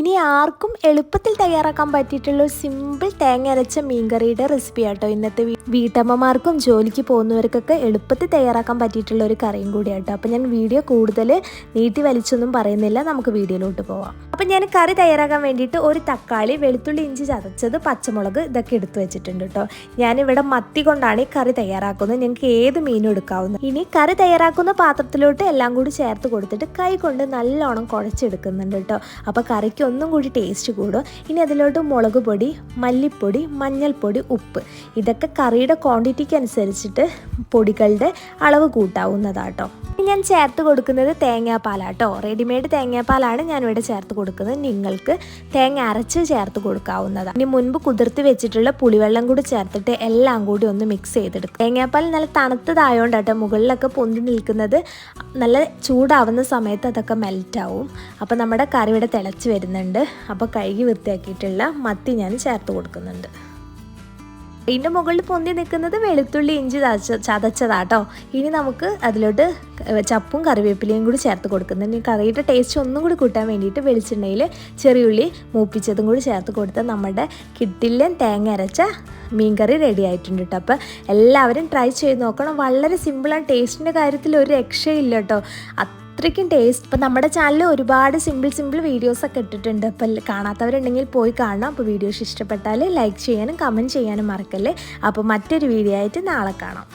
ഇനി ആർക്കും എളുപ്പത്തിൽ തയ്യാറാക്കാൻ പറ്റിയിട്ടുള്ള ഒരു സിമ്പിൾ തേങ്ങ അരച്ച മീൻകറിയുടെ റെസിപ്പി ആട്ടോ ഇന്നത്തെ വീട്ടമ്മമാർക്കും ജോലിക്ക് പോകുന്നവർക്കൊക്കെ എളുപ്പത്തിൽ തയ്യാറാക്കാൻ പറ്റിയിട്ടുള്ള ഒരു കറിയും കൂടിയാട്ടോ അപ്പോൾ ഞാൻ വീഡിയോ കൂടുതൽ നീട്ടി വലിച്ചൊന്നും പറയുന്നില്ല. നമുക്ക് വീഡിയോയിലോട്ട് പോവാം. അപ്പം ഞാൻ കറി തയ്യാറാക്കാൻ വേണ്ടിയിട്ട് ഒരു തക്കാളി വെളുത്തുള്ളി ഇഞ്ചി ചതച്ചത് പച്ചമുളക് ഇതൊക്കെ എടുത്തു വെച്ചിട്ടുണ്ട് കേട്ടോ. ഞാനിവിടെ മത്തി കൊണ്ടാണ് ഈ കറി തയ്യാറാക്കുന്നത്. ഞങ്ങൾക്ക് ഏത് മീനും എടുക്കാവുന്നത് ഇനി കറി തയ്യാറാക്കുന്ന പാത്രത്തിലോട്ട് എല്ലാം കൂടി ചേർത്ത് കൊടുത്തിട്ട് കൈ കൊണ്ട് നല്ലോണം കുഴച്ചെടുക്കുന്നുണ്ട് കേട്ടോ. അപ്പോൾ കറിക്ക് ഒന്നും കൂടി ടേസ്റ്റ് കൂടും. ഇനി അതിലോട്ട് മുളക് പൊടി മല്ലിപ്പൊടി മഞ്ഞൾപ്പൊടി ഉപ്പ് ഇതൊക്കെ കറിയുടെ ക്വാണ്ടിറ്റിക്ക് അനുസരിച്ചിട്ട് പൊടികളുടെ അളവ് കൂട്ടാവുന്നതാട്ടോ. ഞാൻ ചേർത്ത് കൊടുക്കുന്നത് തേങ്ങാപ്പാലാട്ടോ. റെഡിമെയ്ഡ് തേങ്ങാപ്പാലാണ് ഞാനിവിടെ ചേർത്ത് കൊടുക്കുന്നത്. നിങ്ങൾക്ക് തേങ്ങ അരച്ച് ചേർത്ത് കൊടുക്കാവുന്നതാണ് ഇനി മുൻപ് കുതിർത്ത് വെച്ചിട്ടുള്ള പുളിവെള്ളം കൂടി ചേർത്തിട്ട് എല്ലാം കൂടി ഒന്ന് മിക്സ് ചെയ്തെടുക്കും തേങ്ങാപ്പാൽ നല്ല തണുത്തതായോണ്ടാട്ടോ മുകളിലൊക്കെ പൊന്തി നിൽക്കുന്നത്. നല്ല ചൂടാവുന്ന സമയത്ത് അതൊക്കെ മെൽറ്റാവും അപ്പോൾ നമ്മുടെ കറി ഇവിടെ തിളച്ച് വരുന്നുണ്ട്. അപ്പോൾ കഴുകി വൃത്തിയാക്കിയിട്ടുള്ള മത്തി ഞാൻ ചേർത്ത് കൊടുക്കുന്നുണ്ട്. ഇതിന്റെ മുകളിൽ പൊന്തി നിൽക്കുന്നത് വെളുത്തുള്ളി ഇഞ്ചി ചതച്ച ചതച്ചതാട്ടോ. ഇനി നമുക്ക് അതിലോട്ട് ചപ്പും കറിവേപ്പിലയും കൂടി ചേർത്ത് കൊടുക്കുന്നുണ്ട്. ഈ കറിയുടെ ടേസ്റ്റ് ഒന്നും കൂടി കൂട്ടാൻ വേണ്ടിയിട്ട് വെളിച്ചെണ്ണയിൽ ചെറിയുള്ളി മൂപ്പിച്ചതും കൂടി ചേർത്ത് കൊടുത്താൽ നമ്മുടെ കിട്ടില്ലൻ തേങ്ങ അരച്ച മീൻകറി റെഡി ആയിട്ടുണ്ട് കേട്ടോ അപ്പോൾ എല്ലാവരും ട്രൈ ചെയ്ത് നോക്കണം. വളരെ സിമ്പിളാണ് ടേസ്റ്റിന്റെ കാര്യത്തിൽ ഒരു രക്ഷയില്ല കേട്ടോ അത്രയ്ക്കും ടേസ്റ്റ് ഇപ്പം നമ്മുടെ ചാനലിൽ ഒരുപാട് സിമ്പിൾ സിമ്പിൾ വീഡിയോസ് ഒക്കെ ഇട്ടിട്ടുണ്ട്. അപ്പോൾ കാണാത്തവരുണ്ടെങ്കിൽ പോയി കാണണം. അപ്പോൾ വീഡിയോസ് ഇഷ്ടപ്പെട്ടാൽ ലൈക്ക് ചെയ്യാനും കമന്റ് ചെയ്യാനും മറക്കല്ലേ. അപ്പോൾ മറ്റൊരു വീഡിയോ ആയിട്ട് നാളെ കാണാം.